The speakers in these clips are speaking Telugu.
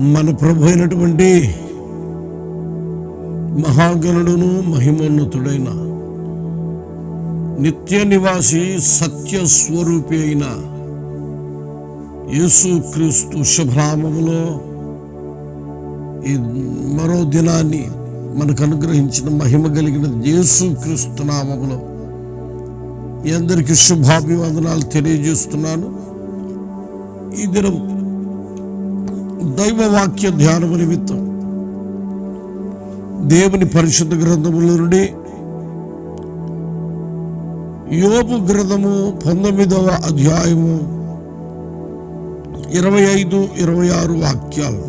మన ప్రభు అయినటువంటి మహాగణుడును మహిమోన్నతుడైన నిత్య నివాసి సత్య స్వరూపి అయిన యేసుక్రీస్తు శుభ్రామములో ఈ మరో దినాన్ని మనకు అనుగ్రహించిన మహిమ కలిగిన యేసుక్రీస్తు నామములో మీ అందరికీ శుభాభివందనాలు తెలియజేస్తున్నాను. ఈ దినం దైవవాక్య ధ్యానము నిమిత్తం దేవుని పరిశుద్ధ గ్రంథముల నుండి యోపు గ్రంథము పంతొమ్మిదవ అధ్యాయము ఇరవై ఐదు ఇరవై ఆరు వాక్యాలు.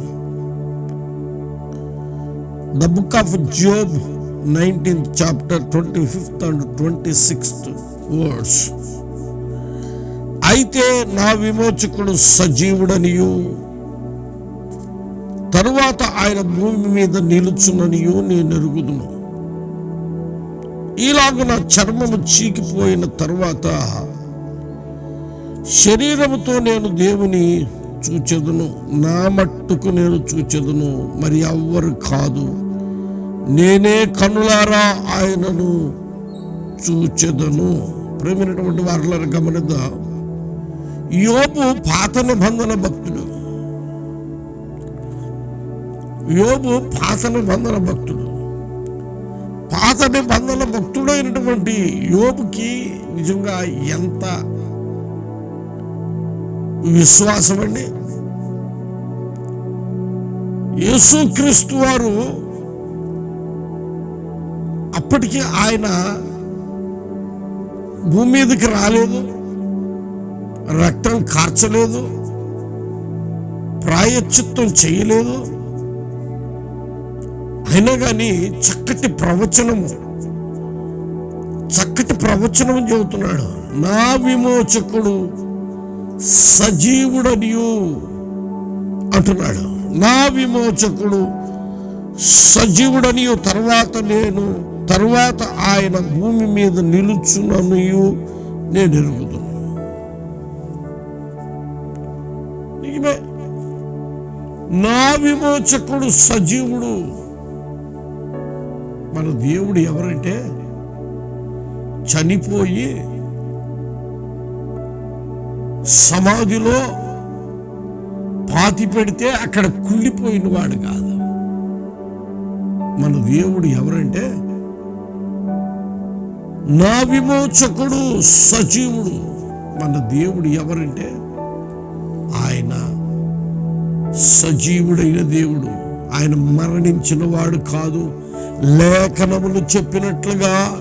The book of Job nineteenth chapter twenty fifth and twenty sixth words అయితే నా విమోచకుడు సజీవుడనియు తరువాత ఆయన భూమి మీద నిలుచుననియు నేను ఎరుగుదును ఈలాగు నా చర్మము చీకిపోయిన తరువాత శరీరముతో నేను దేవుని చూచెదను. నా మట్టుకు నేను చూచెదను. మరి ఎవ్వరు కాదు. నేనే కనులారా ఆయనను చూచెదను. ప్రేమైనటువంటి వారిలో గమనిద్దాం. యోపు పాత నిబంధన భక్తుడు. యోబు పాత నిబంధన భక్తుడు. పాత నిబంధన భక్తుడైనటువంటి యోబుకి నిజంగా ఎంత విశ్వాసం అండి? యేసుక్రీస్తు వారు అప్పటికి ఆయన భూమి మీదకి రాలేదు రక్తం కార్చలేదు ప్రాయచిత్తం చేయలేదు అయినా కానీ చక్కటి ప్రవచనము చక్కటి ప్రవచనం చెబుతున్నాడు. నా విమోచకుడు సజీవుడనియు అంటున్నాడు. నా విమోచకుడు సజీవుడనియు తర్వాత నేను తర్వాత ఆయన భూమి మీద నిలుచుననియు నేను ఎరుగుతున్నాను నిజమే నా విమోచకుడు సజీవుడు. మన దేవుడు ఎవరంటే చనిపోయి సమాధిలో పాతి పెడితే అక్కడ కుళ్ళిపోయిన వాడు కాదు. మన దేవుడు ఎవరంటే నా విమోచకుడు సజీవుడు. మన దేవుడు ఎవరంటే ఆయన సజీవుడైన దేవుడు. ఆయన మరణించిన వాడు కాదు. లేఖనములు చెప్పినట్లుగా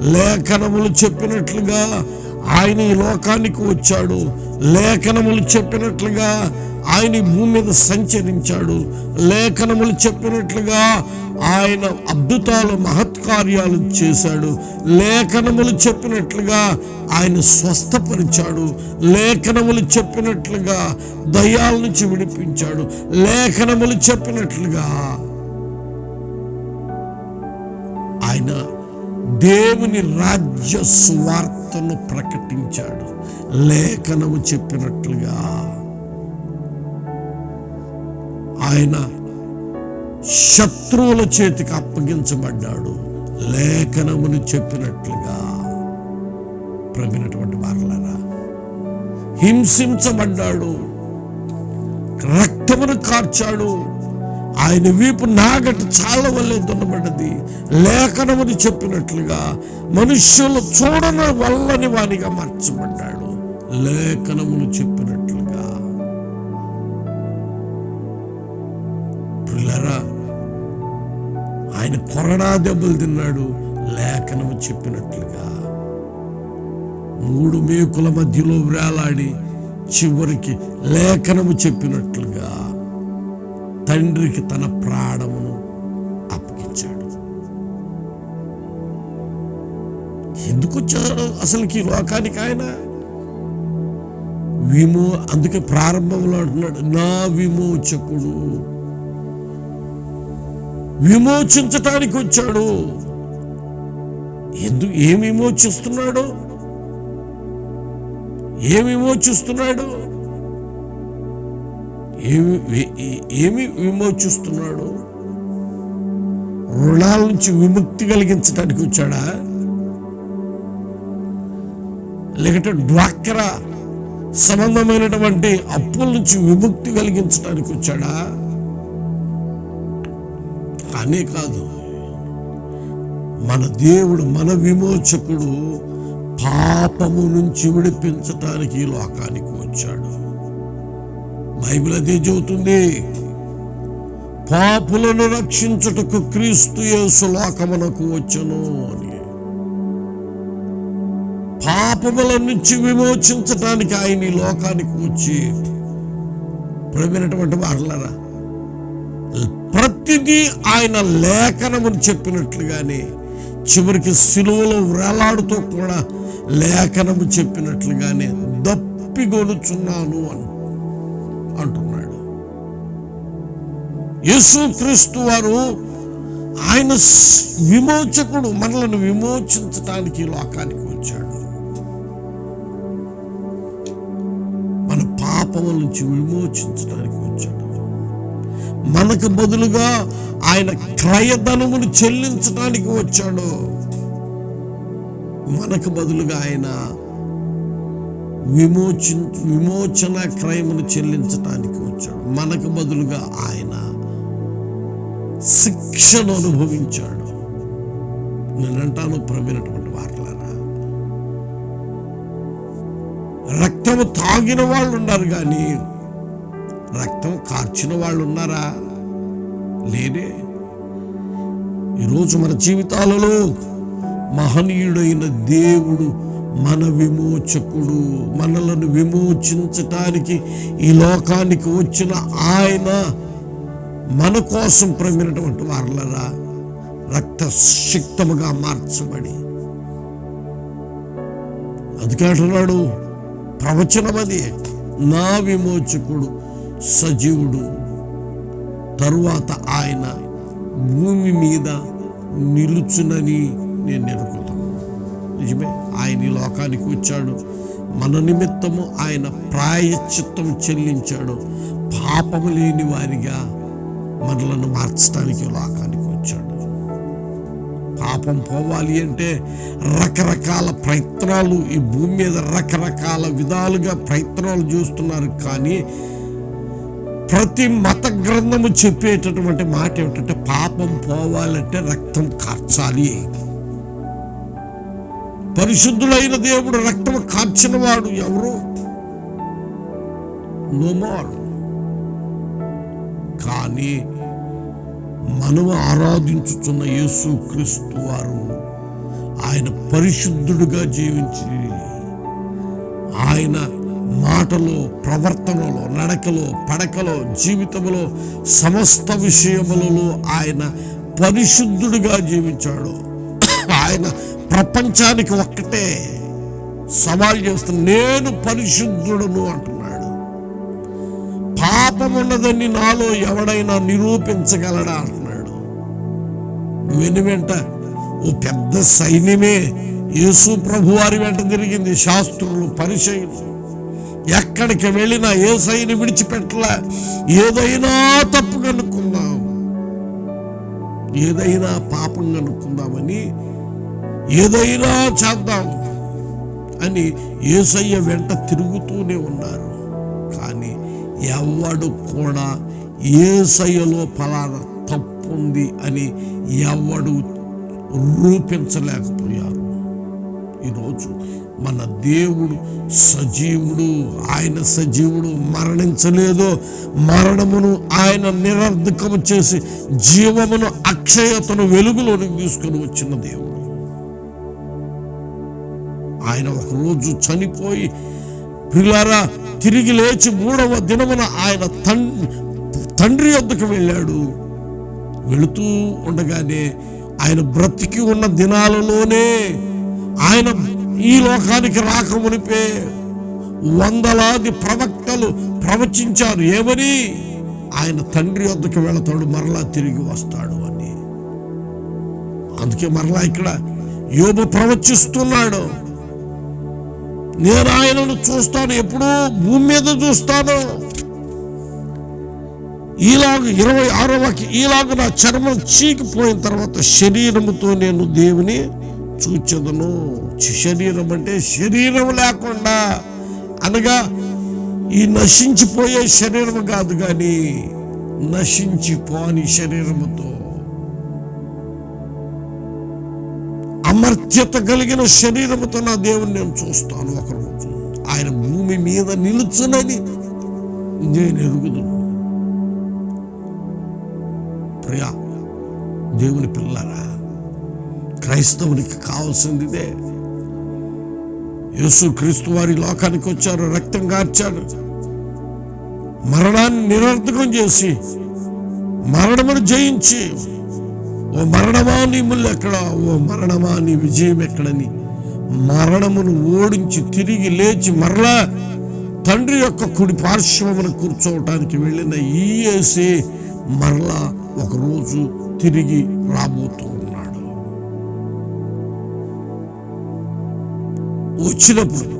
లేఖనములు చెప్పినట్లుగా ఆయన ఈ లోకానికి వచ్చాడు. లేఖనములు చెప్పినట్లుగా ఆయన భూమి మీద సంచరించాడు. లేఖనములు చెప్పినట్లుగా ఆయన అద్భుతాలు మహత్కార్యాలు చేశాడు. లేఖనములు చెప్పినట్లుగా ఆయన స్వస్థపరిచాడు. లేఖనములు చెప్పినట్లుగా దయ్యాల నుంచి విడిపించాడు. లేఖనములు చెప్పినట్లుగా ఆయన దేవుని రాజ్య సువార్తను ప్రకటించాడు. లేఖనము చెప్పినట్లుగా ఆయన శత్రువుల చేతికి అప్పగించబడ్డాడు. లేఖనమును చెప్పినట్లుగా ప్రమినటువంటి వారలరా హింసించబడ్డాడు. రక్తమును కార్చాడు. ఆయన వీపు నాగటి చాలా వల్లే దున్నబడ్డది. లేఖనముని చెప్పినట్లుగా మనుష్యులు చూడని వల్లని వానిగా మార్చబడ్డాడు. లేఖనములు చెప్పినట్లుగా. పిల్లరా ఆయన కొరడా దెబ్బలు తిన్నాడు. లేఖనము చెప్పినట్లుగా. మూడు మేకుల మధ్యలో వేలాడి చివరికి లేఖనము చెప్పినట్లుగా. తండ్రికి తన ప్రాణమును అప్పగించాడు. ఎందుకు వచ్చాడు అసలుకి ఈ లోకానికి ఆయన? విమో అందుకే ప్రారంభంలో అంటున్నాడు నా విమోచకుడు విమోచించటానికి వచ్చాడు. ఎందుకు ఏమి విమోచిస్తున్నాడు? ఏమి విమోచిస్తున్నాడు? ఏమి ఏమి విమోచిస్తున్నాడు రుణాల నుంచి విముక్తి కలిగించడానికి వచ్చాడా? లేకపోతే డ్వాక్రా సంబంధమైనటువంటి అప్పుల నుంచి విముక్తి కలిగించడానికి వచ్చాడా? అనే కాదు. మన దేవుడు మన విమోచకుడు పాపము నుంచి విడిపించటానికి ఈ లోకానికి వచ్చాడు. బైబిల్ అదే చెబుతుంది పాపులను రక్షించుటకు క్రీస్తు యేసు లోకమునకు వచ్చను అని. పాపముల నుంచి విమోచించటానికి ఆయన ఈ లోకానికి వచ్చి ప్రవీణటువంటి వారలరా ప్రతిదీ ఆయన లేఖనమని చెప్పినట్లుగానే చివరికి సిలువలో వేలాడుతూ కూడా లేఖనము చెప్పినట్లుగానే దప్పిగొనుచున్నాను అని అంటున్నాడు. యేసుక్రీస్తు వారు ఆయన విమోచకుడు మనలను విమోచించటానికి లోకానికి వచ్చాడు. మన పాపముల నుంచి విమోచించడానికి వచ్చాడు. మనకు బదులుగా ఆయన క్రయధనమును చెల్లించడానికి వచ్చాడు. మనకు బదులుగా ఆయన విమోచి విమోచన క్రయమును చెల్లించటానికి వచ్చాడు. మనకు బదులుగా ఆయన శిక్షను అనుభవించాడు. నేనంటాను ప్రవీణటువంటి వార్తలారా రక్తము తాగిన వాళ్ళు ఉన్నారు కానీ రక్తం కార్చిన వాళ్ళు ఉన్నారా లేదే. ఈరోజు మన జీవితాలలో మహనీయుడైన దేవుడు మన విమోచకుడు మనలను విమోచించటానికి ఈ లోకానికి వచ్చిన ఆయన మన కోసం ప్రమినటువంటి వారలరా. రక్తశిక్తముగా మార్చబడి. అందుకంటున్నాడు ప్రవచనం ప్రవచనమది నా విమోచకుడు సజీవుడు. తరువాత ఆయన భూమి మీద నిలుచునని నేను ఎరుగుతాను నిజమే ఆయన ఈ లోకానికి వచ్చాడు. మన నిమిత్తము ఆయన ప్రాయశ్చిత్తం చెల్లించాడు. పాపము లేని వారిగా మనలను మార్చడానికి లోకానికి వచ్చాడు. పాపం పోవాలి అంటే రకరకాల ప్రయత్నాలు ఈ భూమి మీద రకరకాల విధాలుగా ప్రయత్నాలు చూస్తున్నారు కానీ ప్రతి మత గ్రంథము చెప్పేటటువంటి మాట ఏమిటంటే పాపం పోవాలంటే రక్తం కార్చాలి. పరిశుద్ధులైన దేవుడు రక్తము కార్చిన వాడు ఎవరు? నో కానీ మనము ఆరాధించుతున్న యేసు క్రీస్తు వారు ఆయన పరిశుద్ధుడుగా జీవించి ఆయన మాటలో ప్రవర్తనలో నడకలో పడకలో జీవితంలో సమస్త విషయములలో ఆయన పరిశుద్ధుడుగా జీవించాడు. ఆయన ప్రపంచానికి ఒక్కటే సవాల్ చేస్తున్న నేను పరిశుద్ధుడును అంటున్నాడు. పాపమున్నదని నాలో ఎవడైనా నిరూపించగలడా అంటున్నాడు. వెను వెంట ఓ పెద్ద సైన్యమే యేసు ప్రభు వారి వెంట తిరిగింది. శాస్త్రులు పరిచయులు ఎక్కడికి వెళ్ళినా ఏ సైని విడిచిపెట్టలే. ఏదైనా తప్పు కనుక్కుందాం ఏదైనా పాపం కనుక్కుందామని ఏదైనా చేద్దాం అని ఏసయ్య వెంట తిరుగుతూనే ఉన్నారు. కానీ ఎవడు కూడా ఏసయ్యలో ఫలానా తప్పుంది అని ఎవడు రూపించలేకపోయారు. ఈరోజు మన దేవుడు సజీవుడు ఆయన సజీవుడు మరణించలేదో మరణమును ఆయన నిరర్ధకము చేసి జీవమును అక్షయతను వెలుగులోనికి తీసుకొని వచ్చిన దేవుడు. ఆయన ఒకరోజు చనిపోయి పిల్లారా తిరిగి లేచి మూడవ దినమున ఆయన తండ్రి వద్దకు వెళ్ళాడు. వెళుతూ ఉండగానే ఆయన బ్రతికి ఉన్న దినాలలోనే ఆయన ఈ లోకానికి రాకమునిపే వందలాది ప్రవక్తలు ప్రవచించారు. ఏమని ఆయన తండ్రి వద్దకు వెళతాడు మరలా తిరిగి వస్తాడు అని. అందుకే మరలా ఇక్కడ యోబు ప్రవచిస్తున్నాడు. నేను ఆయనను చూస్తాను ఎప్పుడూ భూమి మీద చూస్తాను. ఈలాగ ఇరవై ఆరవ ఈలాగ నా చర్మం చీకిపోయిన తర్వాత శరీరముతో నేను దేవుని చూచెదను. శరీరం అంటే శరీరం లేకుండా అనగా ఈ నశించిపోయే శరీరం కాదు కానీ నశించిపోని శరీరముతో అమర్త్యత కలిగిన శరీరముతో నా దేవుని నేను చూస్తాను ఒకరోజు. ఆయన భూమి మీద నిలుచునని నేను ఎరుగుదును. ప్రియా దేవుని పిల్లరా క్రైస్తవునికి కావాల్సింది ఇదే యేసు క్రీస్తు వారి లోకానికి వచ్చారు రక్తం కార్చాడు. మరణాన్ని నిరర్థకం చేసి మరణమును జయించి ఓ మరణమా నీ ముళ్ళు ఎక్కడ? ఓ మరణమా నీ విజయం ఎక్కడని? మరణమును ఓడించి తిరిగి లేచి మరలా తండ్రి యొక్క కుడి పార్శ్వమును కూర్చోవటానికి వెళ్ళిన ఈ మరలా ఒకరోజు తిరిగి రాబోతూ ఉన్నాడు. వచ్చినప్పుడు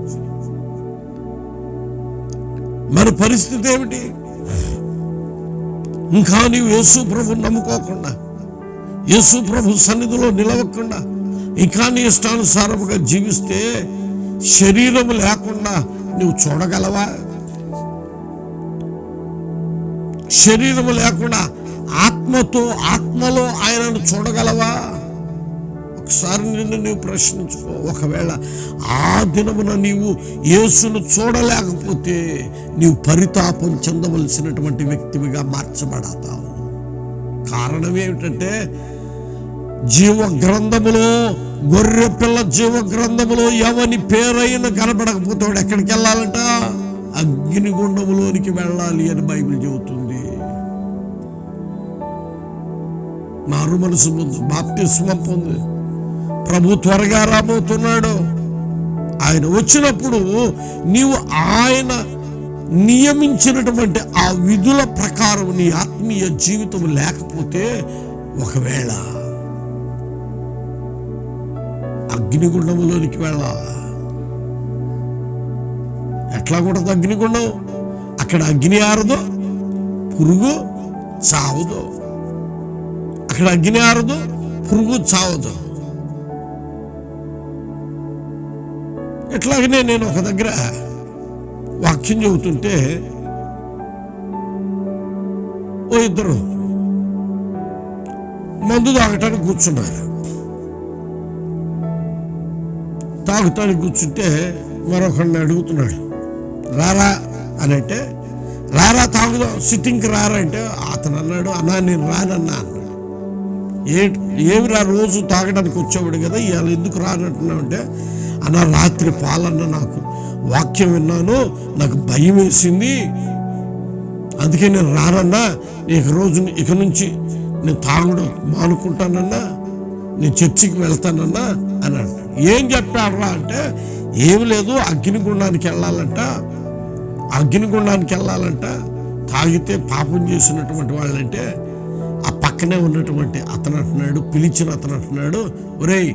మన పరిస్థితి ఏమిటి? ఇంకా నీవు యేసు ప్రభు నమ్ముకోకుండా యేసు ప్రభు సన్నిధిలో నిలవకుండా ఇంకా నీ ఇష్టానుసారముగా జీవిస్తే శరీరం లేకుండా నువ్వు చూడగలవా? శరీరం లేకుండా ఆత్మతో ఆత్మలో ఆయనను చూడగలవా? ఒకసారి నిన్ను నీవు ప్రశ్నించుకో. ఒకవేళ ఆ దినమున నీవు యేసును చూడలేకపోతే నీవు పరితాపం చెందవలసినటువంటి వ్యక్తివిగా మార్చబడతావు. కారణం ఏమిటంటే జీవ గ్రంథములో గొర్రె పిల్ల జీవ గ్రంథములో ఎవని పేరైన కనపడకపోతాడు ఎక్కడికి వెళ్ళాలంట? అగ్నిగుండములోనికి వెళ్ళాలి అని బైబిల్ చెబుతుంది. మారు మనసు బాప్తిస్మం పొంది. ప్రభు త్వరగా రాబోతున్నాడు. ఆయన వచ్చినప్పుడు నీవు ఆయన నియమించినటువంటి ఆ విధుల ప్రకారం నీ ఆత్మీయ జీవితం లేకపోతే ఒకవేళ అగ్నిగుండంలోనికి వెళ్ళాలా? ఎట్లా కూడా అగ్నిగుండం? అక్కడ అగ్ని ఆరదు పురుగు చావదు. అక్కడ అగ్ని ఆరదు పురుగు చావదు. ఎట్లాగనే నేను ఒక దగ్గర వాక్యం చెబుతుంటే ఓ ఇద్దరు మందు తాగటానికి కూర్చున్నారు. తాగుతానికి కూర్చుంటే మరొకడిని అడుగుతున్నాడు. రారా అని అంటే రారా తాగుదాం సిట్టింగ్కి రారా అంటే అతను అన్నాడు అన్నా నేను రానన్నా అన్నాడు ఏ ఏమి రా రోజు తాగడానికి వచ్చేవాడు కదా ఇవాళ ఎందుకు రానంటున్నావు అంటే అన్న రాత్రి పాలన్న నాకు వాక్యం విన్నాను నాకు భయం వేసింది అందుకే నేను రానన్నా ఇక రోజు ఇక నుంచి నేను తాగడం మానుకుంటానన్నా నేను చర్చికి వెళ్తానన్నా అని అన్నాడు ఏం చెప్పాడరా అంటే ఏం లేదు అగ్నిగుండానికి వెళ్ళాలంట అగ్నిగుండానికి వెళ్ళాలంట. తాగితే పాపం చేసినటువంటి వాళ్ళంటే ఆ పక్కనే ఉన్నటువంటి అతను అంటున్నాడు పిలిచిన అతను అంటున్నాడు ఒరేయ్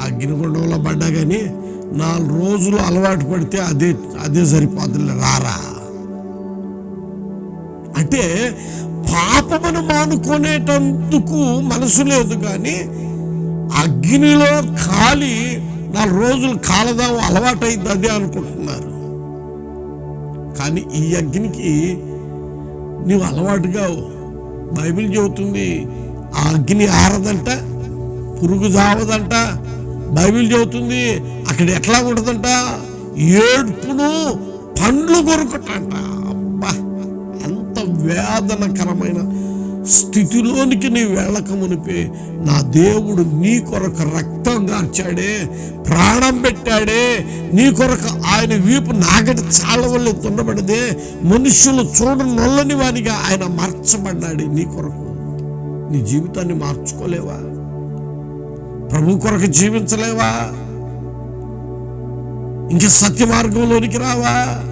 అగ్నిగుండంలో పడ్డా కానీ నాలుగు రోజులు అలవాటు పడితే అదే అదే సరిపోతుంది రారా. అంటే పాపమును మానుకునేటందుకు మనసు లేదు కానీ అగ్నిలో కాలి నాలుగు రోజులు కాలదాం అలవాటైంది అదే అనుకుంటున్నారు. కానీ ఈ అగ్నికి నువ్వు అలవాటుగా బైబిల్ చెబుతుంది ఆ అగ్ని ఆరదంట పురుగు జావదంట బైబిల్ చెబుతుంది అక్కడ ఎట్లా ఉంటుందంట? ఏడ్పును పండ్లు కొరుకుటంట అబ్బా ఎంత వేదనకరమైన స్థితిలోనికి నీ వెళ్ళకమునిపే. నా దేవుడు నీ కొరకు రక్తం గార్చాడే ప్రాణం పెట్టాడే నీ కొరకు ఆయన వీపు నాగటి చాలవల్లి తుండబడిదే మనుషులు చూడ నొల్లని వానిగా ఆయన మార్చబడ్డాడు నీ కొరకు. నీ జీవితాన్ని మార్చుకోలేవా? ప్రభు కొరకు జీవించలేవా? ఇంకా సత్య మార్గంలోనికి రావా?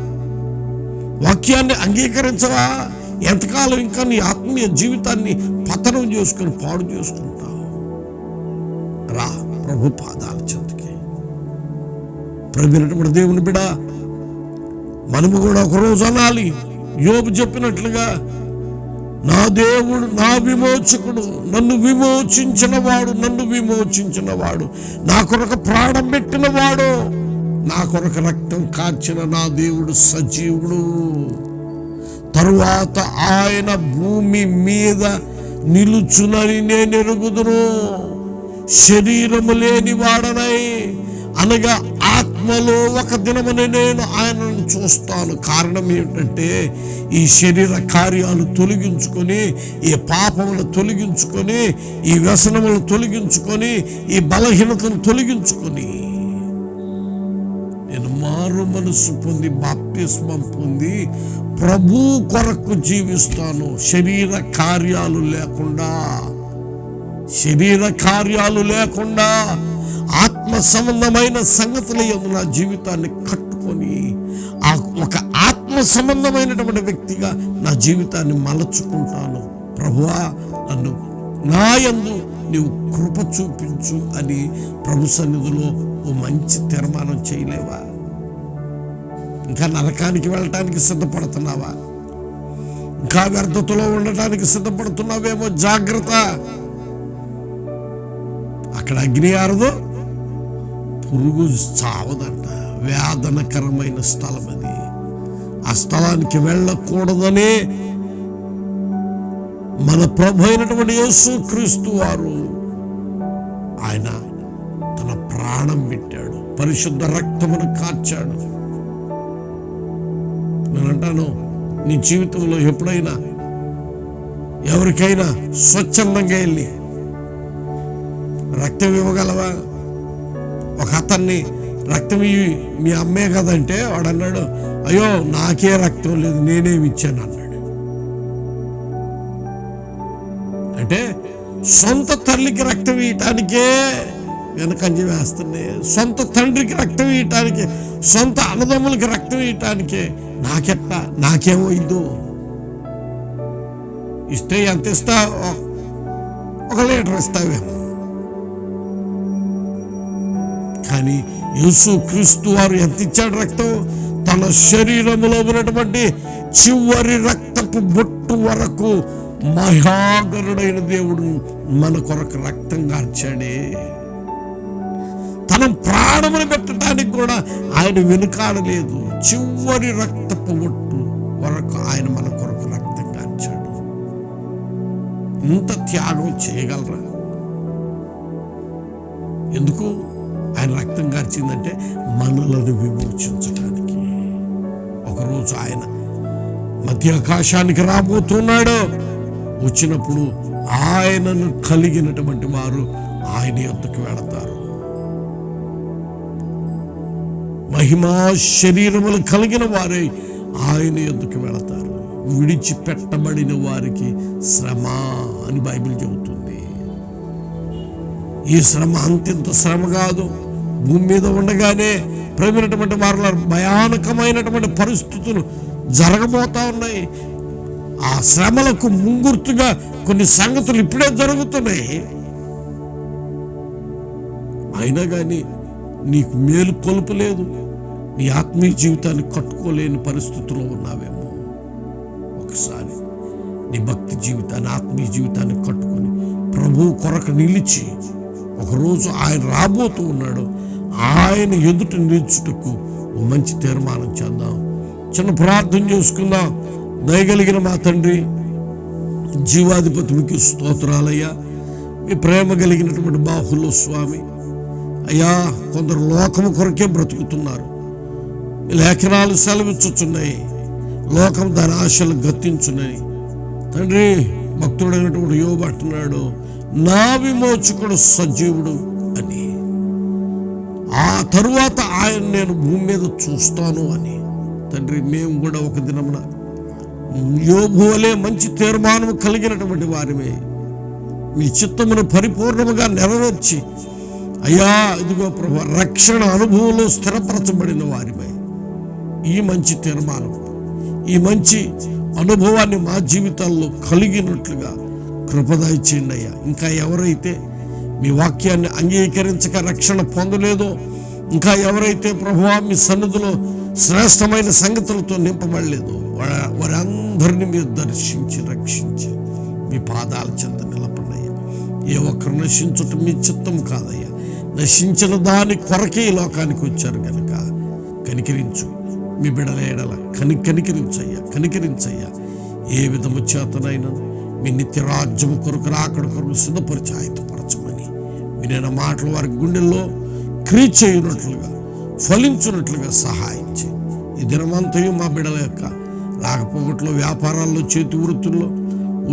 వాక్యాన్ని అంగీకరించవా? ఎంతకాలం ఇంకా నీ ఆత్మీయ జీవితాన్ని పతనం చేసుకుని పాడు చేసుకుంటావు? రా ప్రభు పాదాల చెంతకి. ప్రభునటువంటి దేవుని బిడ మనము కూడా ఒకరోజు అనాలి. యోబు చెప్పినట్లుగా నా దేవుడు నా విమోచకుడు నన్ను విమోచించిన వాడు నన్ను విమోచించిన వాడు. నా కొరకు ప్రాణం పెట్టిన వాడు నా కొరకు రక్తం కాచిన నా దేవుడు సజీవుడు. తరువాత ఆయన భూమి మీద నిలుచునని నేను ఎరుగుదును. శరీరము లేని వాడనై. అనగా ఆత్మలో ఒక దినమని నేను ఆయనను చూస్తాను. కారణం ఏమిటంటే ఈ శరీర కార్యాలు తొలగించుకొని ఈ పాపములు తొలగించుకొని ఈ వ్యసనములు తొలగించుకొని ఈ బలహీనతను తొలగించుకొని నేను మారు మనసు పొంది బాప్తిస్మం పొంది ప్రభు కొరకు జీవిస్తాను. శరీర కార్యాలు లేకుండా. శరీర కార్యాలు లేకుండా ఆత్మ సంబంధమైన సంగతుల యందు నా జీవితాన్ని కట్టుకొని ఆ ఒక ఆత్మ సంబంధమైనటువంటి వ్యక్తిగా నా జీవితాన్ని మలచుకుంటాను. ప్రభువా నన్ను నా ఎందు నీవు కృప చూపించు అని ప్రభు సన్నిధిలో ఓ మంచి తీర్మానం చేయలేవా? ఇంకా నరకానికి వెళ్ళటానికి సిద్ధపడుతున్నావా? ఇంకా వ్యర్థతలో ఉండటానికి సిద్ధపడుతున్నావేమో జాగ్రత్త. అక్కడ అగ్ని ఆరదు పురుగు చావదంట. వేదనకరమైన స్థలం అది. ఆ స్థలానికి వెళ్ళకూడదనే మన ప్రభు అయినటువంటి యేసు క్రీస్తు వారు ఆయన తన ప్రాణం పెట్టాడు పరిశుద్ధ రక్తమును కార్చాడు. నేను అంటాను నీ జీవితంలో ఎప్పుడైనా ఎవరికైనా స్వచ్ఛందంగా వెళ్ళి రక్తం ఇవ్వగలవా? ఒక అతన్ని రక్తం ఇయ్యి మీ అమ్మే కదంటే వాడు అన్నాడు అయ్యో నాకే రక్తం లేదు నేనేమి ఇచ్చాను అన్నాడు. అంటే సొంత తల్లికి రక్తం ఇవ్వటానికే వెనకంజ వేస్తున్నాయి. సొంత తండ్రికి రక్తం ఇయటానికి సొంత అన్నదమ్ములకి రక్తం ఇవ్వటానికే నాకెట్ట నాకేమో ఇద్దు ఇస్తే ఎంత ఇస్తా? ఒక లీటర్ ఇస్తావేమో. కానీ యేసు క్రీస్తు వారు ఎంత ఇచ్చాడు రక్తం? తన శరీరములో ఉన్నటువంటి చివరి రక్తపు బొట్టు వరకు మహాగరుడైన దేవుడు మన కొరకు రక్తం కార్చాడే తన ప్రాణమును పెట్టడానికి కూడా ఆయన వెనుకాడలేదు. చివరి రక్తపు బొట్టు వరకు ఆయన మన కొరకు రక్తం కాల్చాడు ఇంత త్యాగం చేయగలరా? ఎందుకు? ఆయన రక్తం కార్చిందంటే మనలను విమోచించడానికి ఒకరోజు ఆయన మధ్య ఆకాశానికి రాబోతున్నాడు. వచ్చినప్పుడు ఆయనను కలిగినటువంటి వారు ఆయన యొద్దకు వెళతారు. మహిమా శరీరములు కలిగిన వారే ఆయన ఎందుకు వెళతారు? విడిచిపెట్టబడిన వారికి శ్రమ అని బైబిల్ చెబుతుంది. ఈ శ్రమ అంతింత శ్రమ కాదు. భూమి మీద ఉండగానే ప్రేమైనటువంటి వారిలో భయానకమైనటువంటి పరిస్థితులు జరగబోతా ఉన్నాయి. ఆ శ్రమలకు ముంగుర్తుగా కొన్ని సంగతులు ఇప్పుడే జరుగుతున్నాయి. అయినా కానీ నీకు మేలు కొలుపు లేదు. నీ ఆత్మీయ జీవితాన్ని కట్టుకోలేని పరిస్థితుల్లో ఉన్నావేమో. ఒకసారి నీ భక్తి జీవితాన్ని ఆత్మీయ జీవితాన్ని కట్టుకొని ప్రభు కొరకు నిలిచి ఒకరోజు ఆయన రాబోతూ ఉన్నాడు. ఆయన ఎదుట నిలుచుటకు ఓ మంచి తీర్మానం చేద్దాం. చిన్న ప్రార్థన చేసుకుందాం. దయగలిగిన మా తండ్రి జీవాధిపతి మీకు స్తోత్రాలయ్యా. మీ ప్రేమ కలిగినటువంటి బాహుల్లో స్వామి అయ్యా కొందరు లోకము కొరకే బ్రతుకుతున్నారు. లేఖనాలు సెలవిచ్చుచున్నాయి. లోకం దాని ఆశలు గతించున్నాయి తండ్రి భక్తుడైనటువంటి యోబు అంటున్నాడు నా విమోచకుడు సజీవుడు అని. ఆ తరువాత ఆయన నేను భూమి మీద చూస్తాను అని. తండ్రి మేము కూడా ఒక దినమున యోబు వలె మంచి తీర్మానం కలిగినటువంటి వారిమే. మీ చిత్తమును పరిపూర్ణముగా నెరవేర్చి అయ్యా ఇదిగో ప్రభు రక్షణ అనుభవంలో స్థిరపరచబడిన వారిపై ఈ మంచి తీర్మానం ఈ మంచి అనుభవాన్ని మా జీవితాల్లో కలిగినట్లుగా కృపదాయ చేయండి అయ్యా. ఇంకా ఎవరైతే మీ వాక్యాన్ని అంగీకరించక రక్షణ పొందలేదో ఇంకా ఎవరైతే ప్రభువా మీ సన్నిధిలో శ్రేష్టమైన సంగతులతో నింపబడలేదో వారందరినీ మీరు దర్శించి రక్షించి మీ పాదాల చెంత నిలబడినయ్యా ఏ ఒక్కరు నశించటం మీ చిత్తం కాదయ్యా. నశించిన దాని కొరకే ఈ లోకానికి వచ్చారు కనుక కనికరించు. మీ బిడల ఎడల కని కనికరించయ్యా కనికరించయ్యా. ఏ విధము చేతనైనా మీ నిత్యరాజ్యము కొరకు రాకడ కొరకు సిద్ధపరిచి ఆయతపరచమని వినిన మాటలు వారి గుండెల్లో క్రీ చేయనట్లుగా ఫలించున్నట్లుగా సహాయం చేయి ఈ దినమంతయు మా బిడల యొక్క రాకపోకట్లో వ్యాపారాల్లో చేతి వృత్తుల్లో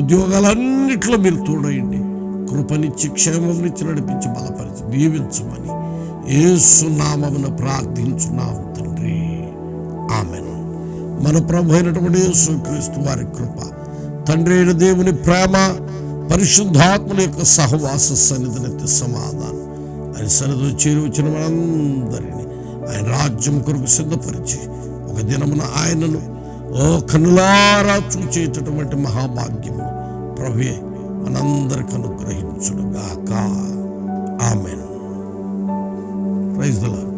ఉద్యోగాలన్నిట్లో మీరు తోడయండి. కృపనిచ్చి క్షేమమునిచ్చి నడిపించి బలపరిచి దీవించమని ఏసునామమున ప్రార్థించున్నాము తండ్రి. ఆమెను. మన ప్రభు అయినటువంటి యేసుక్రీస్తు వారి కృప తండ్రి అయిన దేవుని ప్రేమ పరిశుద్ధాత్మల యొక్క సహవాస సన్నిధినెత్తి సమాధానం. ఆయన సన్నిధిలో చేరువచ్చిన మనందరినీ ఆయన రాజ్యం కొరకు సిద్ధపరిచి ఒక దినమున ఆయనను ఓ కనులారా చూచేటటువంటి మహాభాగ్యము. ప్రభే మనందరికి అనుగ్రహించుడుగాక ఆమెన్. Praise the Lord